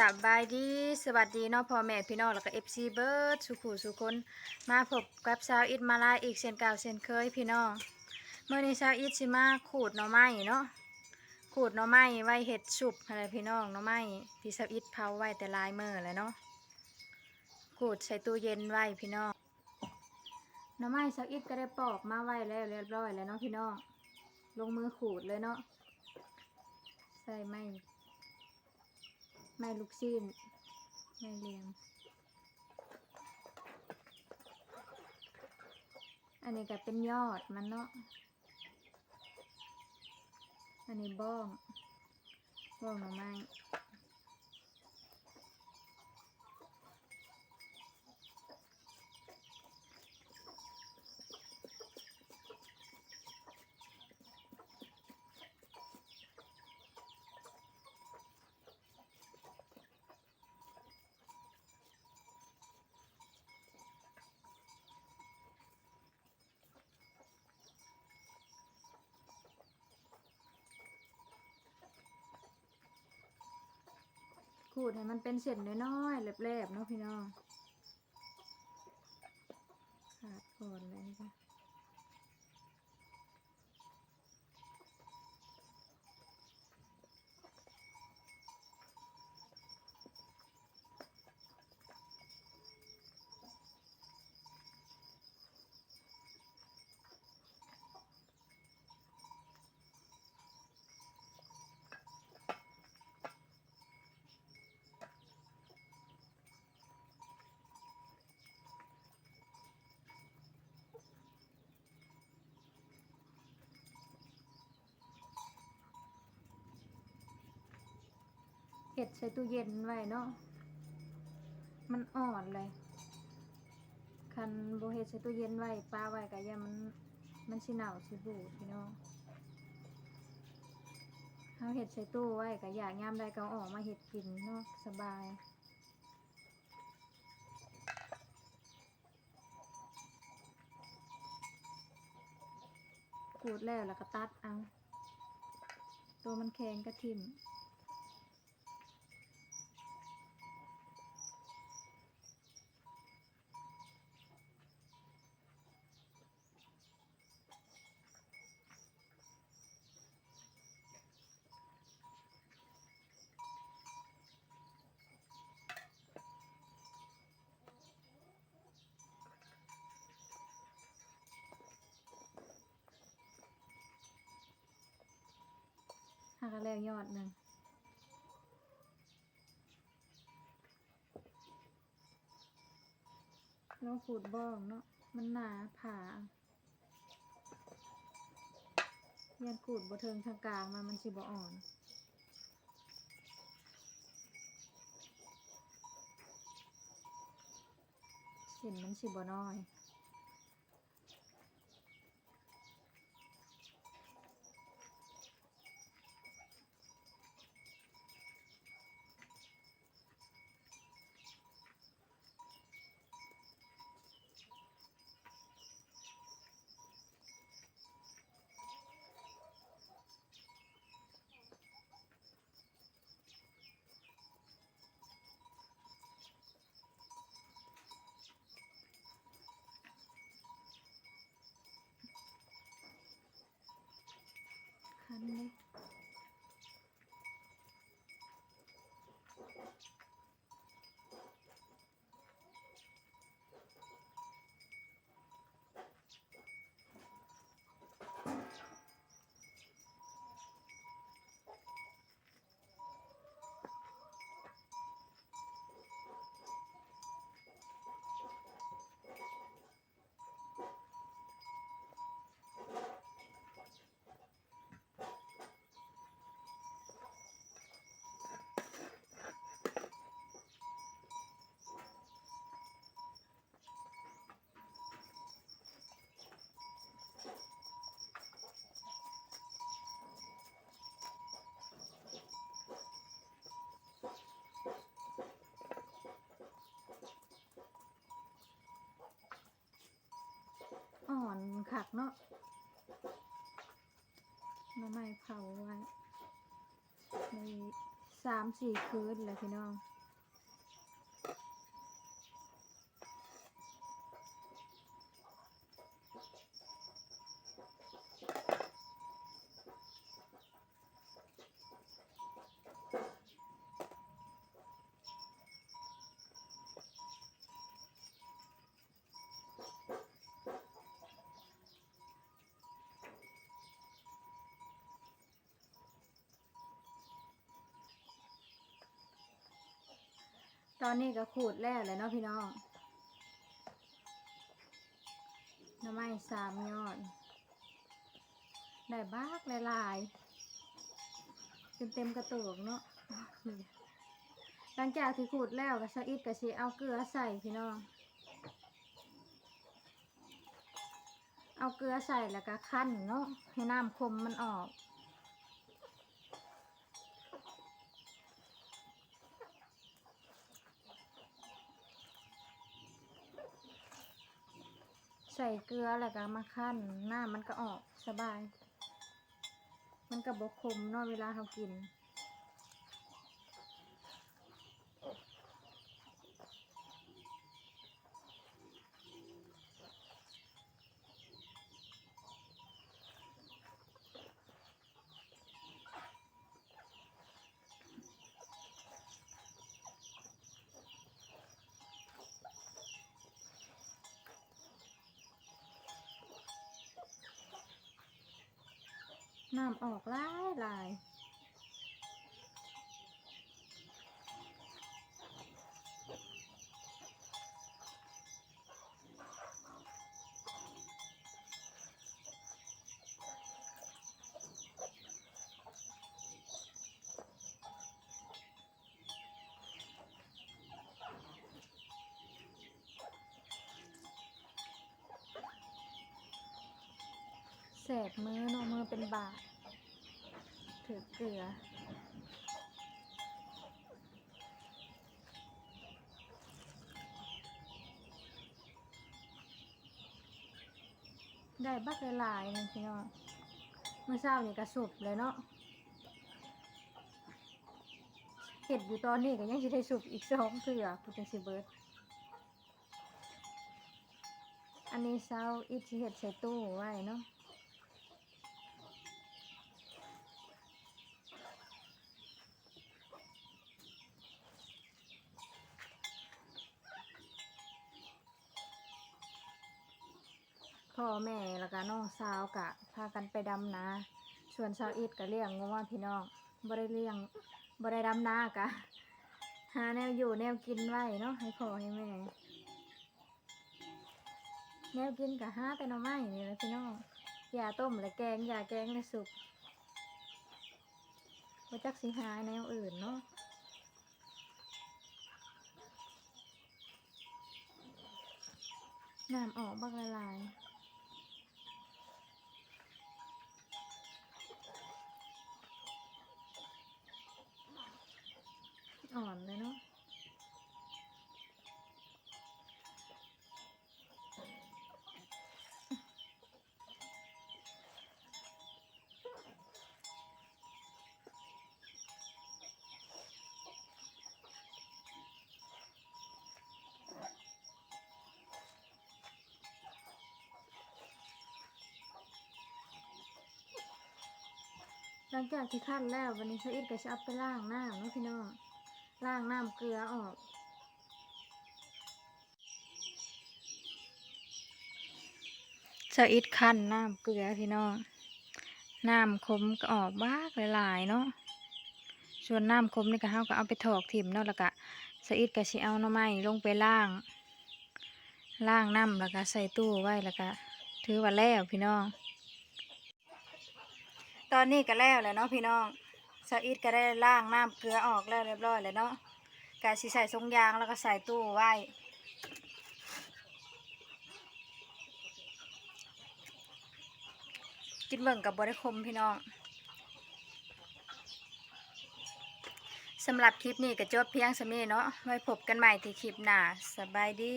บายดีสวัสดีเนาะพ่อแม่พี่น้องแล้วก็เอฟซีเบิร์ดสุขุสุคนมาพบกับสาวอิดมาลาอีกเช่นเก่าเช่นเคยพี่น้องเมื่อนี้สาวอิดสิมาขูดหน่อไม้เนาะขูดหน่อไม้ไว้เห็ดสุปอะไรพี่น้องหน่อไม้ที่สาวอิดเผาไว้แต่ลายมื้อแล้วเนาะขูดใส่ตู้เย็นไว้พี่น้องหน่อไม้สาวอิดก็ได้ปอกมาไว้แล้วเรียบร้อยแล้วเนาะพี่น้องลงมือขูดเลยเนาะใส่ไม้ ไม่ลูกชิ้นไม่เลียงอันนี้ก็เป็นยอดมันเนาะ อันนี้บ้อง บ้องหน่อไม้ ขูดให้มันเป็นเส้นน้อยๆแหลบๆเนาะพี่น้องขาดก่อน เห็ดใส่ตู้เย็นไว้เนาะ มันอ่อนเลย คันโบเห็ดใส่ตู้เย็นไว้ปลาไว้กะยามันมันสิหนาวสิบูดพี่น้องเอาเห็ดใส่ตู้ไว้กะอยากยามใดก็อออกมาเห็ดกินเนาะสบายขูดแล้วแล้วก็ตัดเอา ตัวมันแข็งก็ทิ่ม หากแล้วยอดหนึ่งแล้วขูดบ้องเนาะมันหนาผ่ายันขูดบเทิงทางกลางมันมันสิบอ่อนเห็นมันสิบน้อย อ่อนขักเนาะหน้ำไม้เผาไว้ในสามสี่คืนแหละพี่น้อง ตอนนี้ก็ขูดแล้วเลยเนาะพี่น้องหน้ำไม้สามยอด ได้บ้ากหลายๆเต็มเต็มกระตุกเนาะ หลังจากที่ขูดแล้วก็สะอิดก็สิเอาเกลือใส่พี่น้อง เอาเกลือใส่แล้วก็คั่นเนาะให้น้ำคมมันออก เกลือแล้วก็มาคั่นหน้ามันก็ออกสบาย มันก็บกคมเนาะเวลาเขากิน น้ำออกหลายหลาย สบมือเนาะมือเป็นบาดถือเกลือได้บักหลายๆนึงพี่น้องเมื่อเช้านี่กระสุบเลยเนาะเห็ดอยู่ตอนนี้ก็ยังจะได้สุบอีกสองเถื่อคุณจังสิเบิร์ดอันนี้เช้าอีกเห็ดใส่ตู้ไว้เนาะ พ่อแม่แล้วก็น้องสาวกะพากันไปดำนาส่วนสาวอิดก็เลี้ยงงัวพี่น้องบ่ได้เลี้ยงบ่ได้ดำนากะ หาแนวอยู่แนวกินไว้เนาะให้พ่อให้แม่ แนวกินกะหาแต่หน่อไม้นี่แหละพี่น้องอย่าต้มและแกงอย่าแกงและสุกบ่จักสิหาแนวอื่นเนาะน้ำออกบักละลาย หลังจากที่ขั้นแล้ววันนี้สะอิดก็จะเอาไปล้างน้ำเนาะพี่น้องล้างน้ำเกลือออกสะอิดขั้นน้ำเกลือพี่น้องน้ำคมก็ออกบ้ากหลายๆเนาะส่วนน้ำคมนี่ก็เฮาก็เอาไปถอกถิ่มเนาะแล้วก็สะอิดก็สิเอาน่อไม้ลงไปล่างล่างน้ำแล้วก็ใส่ตู้ไว้แล้วก็ถือว่าแล้วพี่น้อง ตอนนี้ก็แล้วแหละเนาะพี่น้องสะอิดก็ได้ล่างน้ำเกลือออกแล้วเรียบร้อยแล้วเนาะกาสิใส่ทรงยางแล้วก็ใส่ตู้ไว้กินเบิ่งกับบริคมพี่น้องสำหรับคลิปนี้ก็จบเพียงสำนี้เนาะไว้พบกันใหม่ที่คลิปหน้าสบายดี